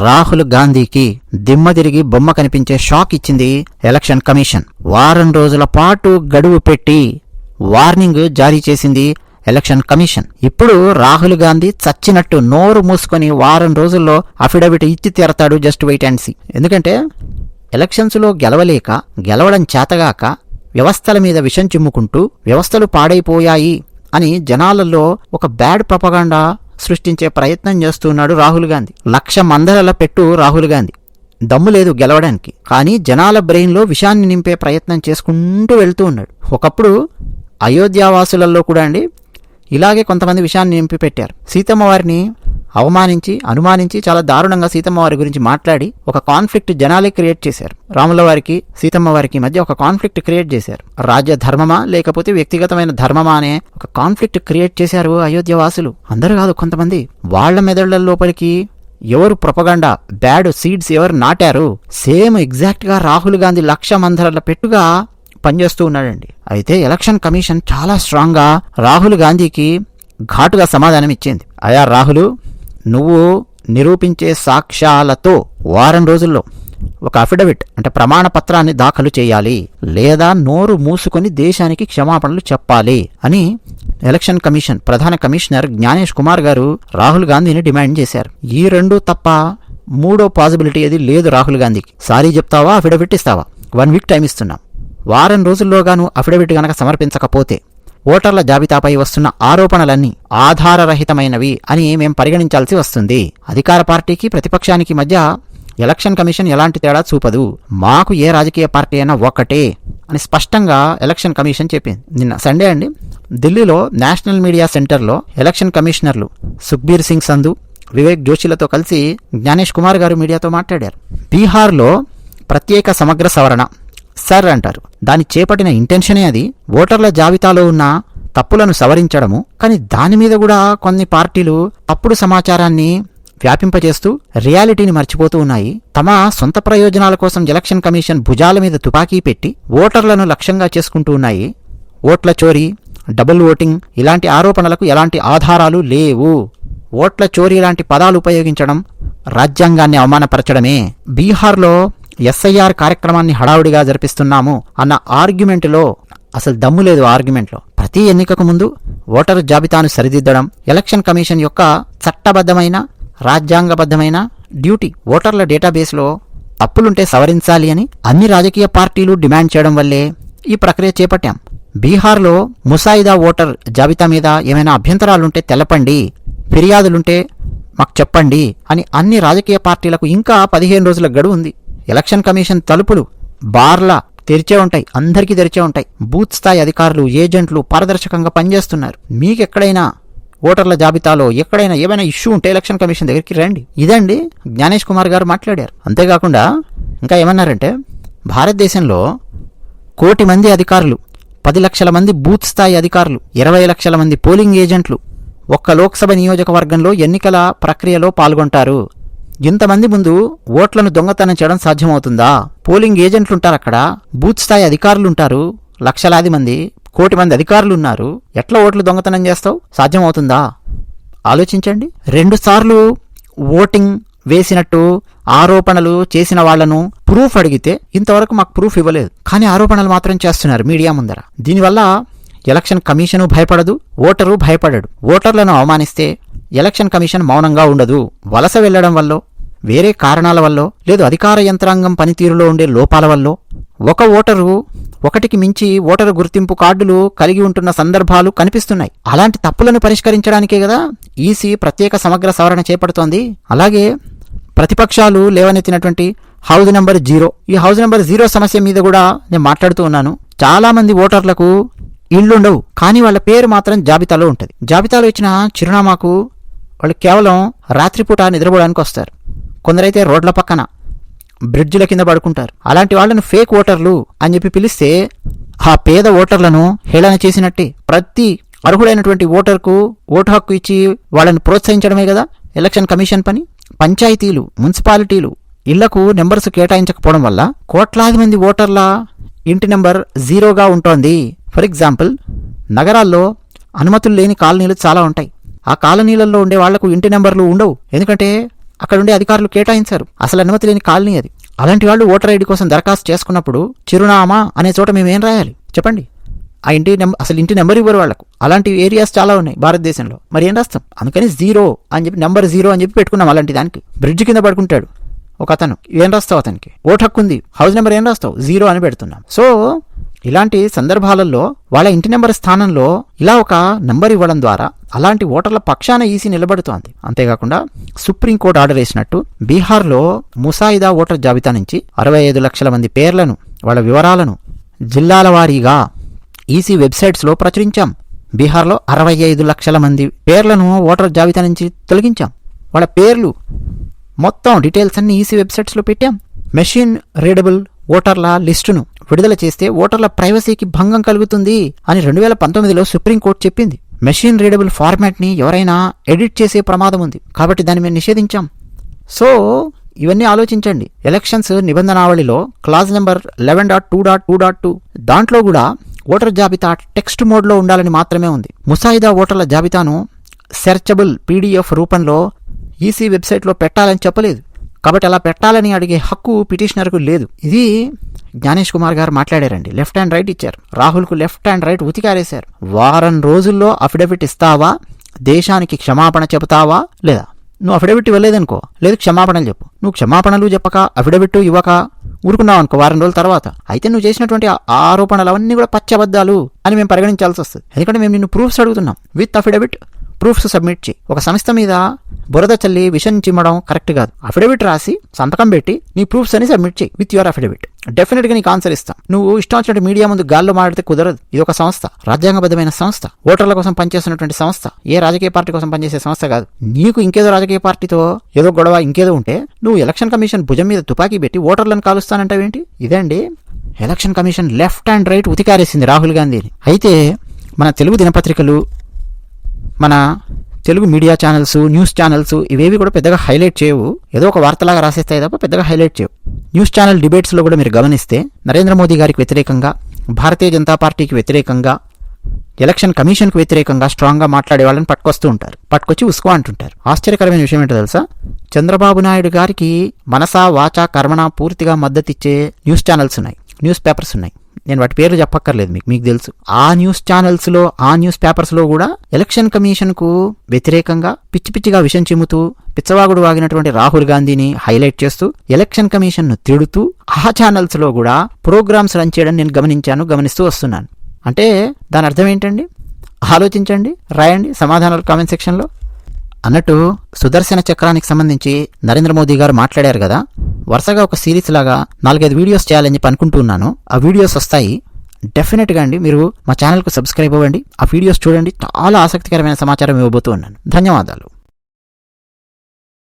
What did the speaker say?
రాహుల్ గాంధీకి దిమ్మ తిరిగి బొమ్మ కనిపించే షాక్ ఇచ్చింది ఎలక్షన్ కమిషన్. వారం రోజుల పాటు గడువు పెట్టి వార్నింగ్ జారీ చేసింది ఎలక్షన్ కమిషన్. ఇప్పుడు రాహుల్ గాంధీ చచ్చినట్టు నోరు మూసుకొని వారం రోజుల్లో అఫిడవిట్ ఇచ్చి తీరతాడు జస్ట్ వెయిట్ అండ్ సీ. ఎందుకంటే ఎలక్షన్స్లో గెలవలేక గెలవడం చేతగాక వ్యవస్థల మీద విషం చిమ్ముకుంటూ వ్యవస్థలు పాడైపోయాయి అని జనాలలో ఒక బ్యాడ్ ప్రపగాండా సృష్టించే ప్రయత్నం చేస్తున్నాడు రాహుల్ గాంధీ. లక్ష మందల పెట్టు రాహుల్ గాంధీ. దమ్ము లేదు గెలవడానికి. కానీ జనాల బ్రెయిన్లో విషాన్ని నింపే ప్రయత్నం చేసుకుంటూ వెళ్తూ ఉన్నాడు. ఒకప్పుడు అయోధ్యావాసులలో కూడా అండి ఇలాగే కొంతమంది విషయాన్ని నింపి పెట్టారు. సీతమ్మ వారిని అవమానించి అనుమానించి చాలా దారుణంగా సీతమ్మ వారి గురించి మాట్లాడి ఒక కాన్ఫ్లిక్ట్ జనాలే క్రియేట్ చేశారు. రాముల వారికి సీతమ్మ వారికి మధ్య ఒక కాన్ఫ్లిక్ట్ క్రియేట్ చేశారు. రాజ్య ధర్మమా లేకపోతే వ్యక్తిగతమైన ధర్మమా అనే ఒక కాన్ఫ్లిక్ట్ క్రియేట్ చేశారు అయోధ్య వాసులు. అందరూ కాదు కొంతమంది. వాళ్ళ మెదళ్ళ లోపలికి ఎవరు ప్రొపగండా బ్యాడ్ సీడ్స్ ఎవరు నాటారు? సేమ్ ఎగ్జాక్ట్గా రాహుల్ గాంధీ లక్ష మందరల పెట్టుగా పనిచేస్తూ ఉన్నాడండి. అయితే ఎలక్షన్ కమిషన్ చాలా స్ట్రాంగ్గా రాహుల్ గాంధీకి ఘాటుగా సమాధానం ఇచ్చింది. అయా రాహుల్ నువ్వు నిరూపించే సాక్ష్యాలతో వారం రోజుల్లో ఒక అఫిడవిట్ అంటే ప్రమాణ పత్రాన్ని దాఖలు చేయాలి లేదా నోరు మూసుకొని దేశానికి క్షమాపణలు చెప్పాలి అని ఎలక్షన్ కమిషన్ ప్రధాన కమిషనర్ జ్ఞానేష్ కుమార్ గారు రాహుల్ గాంధీని డిమాండ్ చేశారు. ఈ రెండు తప్ప మూడో పాసిబిలిటీ అది లేదు రాహుల్ గాంధీకి. సారీ చెప్తావా? అఫిడవిట్ ఇస్తావా? వన్ వీక్ టైం ఇస్తున్నాం. వారం రోజుల్లోగాను అఫిడవిట్ గనక సమర్పించకపోతే ఓటర్ల జాబితాపై వస్తున్న ఆరోపణలన్నీ ఆధారరహితమైనవి అని మేం పరిగణించాల్సి వస్తుంది. అధికార పార్టీకి ప్రతిపక్షానికి మధ్య ఎలక్షన్ కమిషన్ ఎలాంటి తేడా చూపదు. మాకు ఏ రాజకీయ పార్టీ అయినా ఒక్కటే అని స్పష్టంగా ఎలక్షన్ కమిషన్ చెప్పింది. నిన్న సండే అండి ఢిల్లీలో నేషనల్ మీడియా సెంటర్లో ఎలక్షన్ కమిషనర్లు సుఖ్బీర్ సింగ్ సంధు వివేక్ జోషిలతో కలిసి జ్ఞానేష్ కుమార్ గారు మీడియాతో మాట్లాడారు. బీహార్లో ప్రత్యేక సమగ్ర సవరణ సర్ అంటారు. దాని చేపట్టిన ఇంటెన్షనే అది. ఓటర్ల జాబితాలో ఉన్న తప్పులను సవరించడము కానీ దాని మీద కూడా కొన్ని పార్టీలు తప్పుడు సమాచారాన్ని వ్యాపింపజేస్తూ రియాలిటీని మర్చిపోతూ ఉన్నాయి. తమ సొంత ప్రయోజనాల కోసం ఎలక్షన్ కమిషన్ భుజాల మీద తుపాకీ పెట్టి ఓటర్లను లక్ష్యంగా చేసుకుంటూ ఉన్నాయి. ఓట్ల చోరీ డబుల్ ఓటింగ్ ఇలాంటి ఆరోపణలకు ఎలాంటి ఆధారాలు లేవు. ఓట్ల చోరీ లాంటి పదాలు ఉపయోగించడం రాజ్యాంగాన్ని అవమానపరచడమే. బీహార్లో ఎస్ఐఆర్ కార్యక్రమాన్ని హడావుడిగా జరిపిస్తున్నాము అన్న ఆర్గ్యుమెంట్లో అసలు దమ్ము లేదు ఆర్గ్యుమెంట్లో. ప్రతి ఎన్నికకు ముందు ఓటరు జాబితాను సరిదిద్దడం ఎలక్షన్ కమిషన్ యొక్క చట్టబద్ధమైన రాజ్యాంగబద్ధమైన డ్యూటీ ఓటర్ల డేటాబేస్లో తప్పులుంటే సవరించాలి అని అన్ని రాజకీయ పార్టీలు డిమాండ్ చేయడం వల్లే ఈ ప్రక్రియ చేపట్టాం. బీహార్లో ముసాయిదా ఓటర్ జాబితా మీద ఏమైనా అభ్యంతరాలుంటే తెలపండి ఫిర్యాదులుంటే మాకు చెప్పండి అని అన్ని రాజకీయ పార్టీలకు ఇంకా పదిహేను రోజుల గడువు ఉంది. ఎలక్షన్ కమిషన్ తలుపులు బార్లా తెరిచే ఉంటాయి అందరికీ తెరిచే ఉంటాయి. బూత్ స్థాయి అధికారులు ఏజెంట్లు పారదర్శకంగా పనిచేస్తున్నారు. మీకెక్కడైనా ఓటర్ల జాబితాలో ఎక్కడైనా ఏమైనా ఇష్యూ ఉంటే ఎలక్షన్ కమిషన్ దగ్గరికి రండి. ఇదండి జ్ఞానేష్ కుమార్ గారు మాట్లాడారు. అంతేకాకుండా ఇంకా ఏమన్నారంటే భారతదేశంలో కోటి మంది అధికారులు పది లక్షల మంది బూత్ స్థాయి అధికారులు ఇరవై లక్షల మంది పోలింగ్ ఏజెంట్లు ఒక్క లోక్సభ నియోజకవర్గంలో ఎన్నికల ప్రక్రియలో పాల్గొంటారు. ఇంతమంది ముందు ఓట్లను దొంగతనం చేయడం సాధ్యమవుతుందా? పోలింగ్ ఏజెంట్లుంటారు అక్కడ? బూత్ స్థాయి అధికారులు ఉంటారు లక్షలాది మంది కోటి మంది అధికారులు ఉన్నారు ఎట్లా ఓట్లు దొంగతనం చేస్తావు? సాధ్యమవుతుందా? ఆలోచించండి. రెండు సార్లు ఓటింగ్ వేసినట్టు ఆరోపణలు చేసిన వాళ్ళను ప్రూఫ్ అడిగితే ఇంతవరకు మాకు ప్రూఫ్ ఇవ్వలేదు. కానీ ఆరోపణలు మాత్రం చేస్తున్నారు మీడియా ముందర. దీనివల్ల ఎలక్షన్ కమిషను భయపడదు ఓటరు భయపడడు. ఓటర్లను అవమానిస్తే ఎలక్షన్ కమిషన్ మౌనంగా ఉండదు. వలస వెళ్ళడం వల్ల వేరే కారణాల వల్ల లేదు అధికార యంత్రాంగం పనితీరులో ఉండే లోపాల వల్ల ఒక ఓటరు ఒకటికి మించి ఓటరు గుర్తింపు కార్డులు కలిగి ఉంటున్న సందర్భాలు కనిపిస్తున్నాయి. అలాంటి తప్పులను పరిష్కరించడానికే కదా ఈసీ ప్రత్యేక సమగ్ర సవరణ చేపడుతోంది. అలాగే ప్రతిపక్షాలు లేవనెత్తినటువంటి హౌజ్ నెంబర్ జీరో. ఈ హౌజ్ నెంబర్ జీరో సమస్య మీద కూడా నేను మాట్లాడుతూ ఉన్నాను. చాలామంది ఓటర్లకు ఇళ్ళుండవు కానీ వాళ్ళ పేరు మాత్రం జాబితాలో ఉంటుంది. జాబితాలో ఇచ్చిన చిరునామాకు వాళ్ళు కేవలం రాత్రిపూట నిద్రపోవడానికి వస్తారు. కొందరైతే రోడ్ల పక్కన బ్రిడ్జ్ల కింద పడుకుంటారు. అలాంటి వాళ్ళను ఫేక్ ఓటర్లు అని చెప్పి పిలిస్తే ఆ పేద ఓటర్లను హేళన చేసినట్టే. ప్రతి అర్హుడైనటువంటి ఓటర్కు ఓటు హక్కు ఇచ్చి వాళ్ళని ప్రోత్సహించడమే కదా? ఎలక్షన్ కమిషన్ పని? పంచాయతీలు మున్సిపాలిటీలు ఇళ్ళకు నెంబర్స్ కేటాయించకపోవడం వల్ల కోట్లాది మంది ఓటర్ల ఇంటి నెంబర్ జీరోగా ఉంటోంది. ఫర్ ఎగ్జాంపుల్ నగరాల్లో అనుమతులు లేని కాలనీలు చాలా ఉంటాయి. ఆ కాలనీలలో ఉండే వాళ్ళకు ఇంటి నెంబర్లు ఉండవు. ఎందుకంటే అక్కడుండే అధికారులు కేటాయించారు. అసలు అనుమతి లేని కాలనీ అది. అలాంటి వాళ్ళు ఓటర్ ఐడి కోసం దరఖాస్తు చేసుకున్నప్పుడు చిరునామా అనే చోట మేము ఏం రాయాలి? చెప్పండి. ఆ ఇంటి నెంబర్ అసలు ఇంటి నెంబర్ ఇవ్వరు వాళ్ళకు. అలాంటి ఏరియాస్ చాలా ఉన్నాయి భారతదేశంలో. మరి ఏం రాస్తాం? అందుకని జీరో అని చెప్పి నెంబర్ జీరో అని చెప్పి పెట్టుకున్నాం అలాంటి దానికి. బ్రిడ్జ్ కింద పడుకుంటాడు ఒక అతను. ఏం రాస్తావు అతనికి? ఓటు హక్కు ఉంది హౌస్ నెంబర్ ఏం రాస్తావు? జీరో అని పెడుతున్నాం. సో ఇలాంటి సందర్భాలలో వాళ్ళ ఇంటి నెంబర్ స్థానంలో ఇలా ఒక నంబర్ ఇవ్వడం ద్వారా అలాంటి ఓటర్ల పక్షాన ఈసీ నిలబడుతోంది. అంతేకాకుండా సుప్రీంకోర్టు ఆర్డర్ వేసినట్టు బీహార్లో ముసాయిదా ఓటర్ జాబితా నుంచి అరవై ఐదు లక్షల మంది పేర్లను వాళ్ళ వివరాలను జిల్లాల వారీగా ఈసీ వెబ్సైట్స్లో ప్రచురించాం. బీహార్లో అరవై ఐదు లక్షల మంది పేర్లను ఓటర్ జాబితా నుంచి తొలగించాం. వాళ్ళ పేర్లు మొత్తం డీటెయిల్స్ అన్ని ఈసీ వెబ్సైట్స్లో పెట్టాం. మెషిన్ రీడబుల్ ఓటర్ల లిస్టును విడుదల చేస్తే ఓటర్ల ప్రైవసీకి భంగం కలుగుతుంది అని రెండు వేల పంతొమ్మిదిలో సుప్రీంకోర్టు చెప్పింది. మెషిన్ రీడబుల్ ఫార్మాట్ని ఎవరైనా ఎడిట్ చేసే ప్రమాదం ఉంది. కాబట్టి దాన్ని మేము నిషేధించాం. సో ఇవన్నీ ఆలోచించండి. Elections నిబంధనావళిలో clause number eleven dot two dot two dot two దాంట్లో కూడా ఓటర్ జాబితా టెక్స్ట్ మోడ్లో ఉండాలని మాత్రమే ఉంది. ముసాయిదా ఓటర్ల జాబితాను సెర్చబుల్ పీడిఎఫ్ రూపంలో ఈసీ వెబ్సైట్లో పెట్టాలని చెప్పలేదు. కాబట్టి అలా పెట్టాలని అడిగే హక్కు పిటిషనర్కు లేదు. ఇది జ్ఞానేష్ కుమార్ గారు మాట్లాడారండి. లెఫ్ట్ హ్యాండ్ రైట్ ఇచ్చారు. రాహుల్కు లెఫ్ట్ హ్యాండ్ రైట్ ఉతికారేశారు వారం రోజుల్లో అఫిడవిట్ ఇస్తావా? దేశానికి క్షమాపణ చెబుతావా? లేదా? నువ్వు అఫిడవిట్ ఇవ్వలేదనుకో. లేదు క్షమాపణలు చెప్పు. నువ్వు క్షమాపణలు చెప్పక అఫిడవిట్ ఇవ్వక ఊరుకున్నావు అనుకో వారం రోజుల తర్వాత. అయితే నువ్వు చేసినటువంటి ఆ ఆరోపణలు అవన్నీ కూడా పచ్చబద్దాలు అని మేము పరిగణించాల్సి వస్తుంది. ఎందుకంటే మేము నిన్ను ప్రూఫ్స్ అడుగుతున్నాం. విత్ అఫిడవిట్ ప్రూఫ్స్ సబ్మిట్ చేయి. ఒక సంస్థ మీద బురద చల్లి విషయం చిమ్మడం కరెక్ట్ కాదు. అఫిడవిట్ రాసి సంతకం పెట్టి నీ ప్రూఫ్స్ అని సబ్మిట్ చేయి విత్ యువర్ అఫిడవిట్ డెఫినెట్గా నీకు ఆన్సర్ ఇస్తాం. నువ్వు ఇష్టం వచ్చినట్టు మీడియా ముందు గాల్లో మాట్లాడితే కుదరదు. ఇది ఒక సంస్థ. రాజ్యాంగబద్ధమైన సంస్థ. ఓటర్ల కోసం పనిచేస్తున్నటువంటి సంస్థ. ఏ రాజకీయ పార్టీ కోసం పనిచేసే సంస్థ కాదు. నీకు ఇంకేదో రాజకీయ పార్టీతో ఏదో గొడవ ఇంకేదో ఉంటే నువ్వు ఎలక్షన్ కమిషన్ భుజం మీద తుపాకీ పెట్టి ఓటర్లను కాలుస్తానంటావేంటి? ఇదండి election commission left and right ఉతికారేసింది Rahul గాంధీని. అయితే మన తెలుగు దినపత్రికలు మన Telugu media channels news channels ఇవేవి కూడా పెద్దగా హైలైట్ చేయవు. ఏదో ఒక వార్తలాగా రాసేస్తాయి తప్ప పెద్దగా హైలైట్ చేయవు. న్యూస్ ఛానల్ డిబేట్స్లో కూడా మీరు గమనిస్తే నరేంద్ర మోదీ గారికి వ్యతిరేకంగా భారతీయ జనతా పార్టీకి వ్యతిరేకంగా ఎలక్షన్ కమిషన్కు వ్యతిరేకంగా స్ట్రాంగ్గా మాట్లాడే వాళ్ళని పట్టుకొస్తూ ఉంటారు. పట్టుకొచ్చి ఉసుకో అంటుంటారు. ఆశ్చర్యకరమైన విషయం ఏంటో తెలుసా? చంద్రబాబు నాయుడు గారికి మనసా వాచా కర్మణ పూర్తిగా మద్దతిచ్చే న్యూస్ ఛానల్స్ ఉన్నాయి. న్యూస్ పేపర్స్ ఉన్నాయి. నేను వాటి పేర్లు చెప్పక్కర్లేదు మీకు మీకు తెలుసు. ఆ న్యూస్ ఛానల్స్లో ఆ న్యూస్ పేపర్స్లో కూడా ఎలక్షన్ కమిషన్కు వ్యతిరేకంగా పిచ్చి పిచ్చిగా విషం చిమ్ముతూ పిచ్చవాగుడు వాగినటువంటి రాహుల్ గాంధీని హైలైట్ చేస్తూ ఎలక్షన్ కమిషన్ను తిడుతూ ఆ ఛానల్స్లో కూడా ప్రోగ్రామ్స్ రన్ చేయడం నేను గమనించాను గమనిస్తూ వస్తున్నాను. అంటే దాని అర్థం ఏంటండి? ఆలోచించండి రాయండి సమాధానాలు కామెంట్ సెక్షన్లో. అన్నట్టు సుదర్శన చక్రానికి సంబంధించి నరేంద్ర మోదీ గారు మాట్లాడారు కదా? వరుసగా ఒక సిరీస్ లాగా నాలుగైదు వీడియోస్ చేయాలని చెప్పి అనుకుంటున్నాను ఆ వీడియోస్ వస్తాయి. డెఫినెట్గా అండి మీరు మా ఛానల్కు సబ్స్క్రైబ్ అవ్వండి. ఆ వీడియోస్ చూడండి. చాలా ఆసక్తికరమైన సమాచారం ఇవ్వబోతూ ఉన్నాను. ధన్యవాదాలు.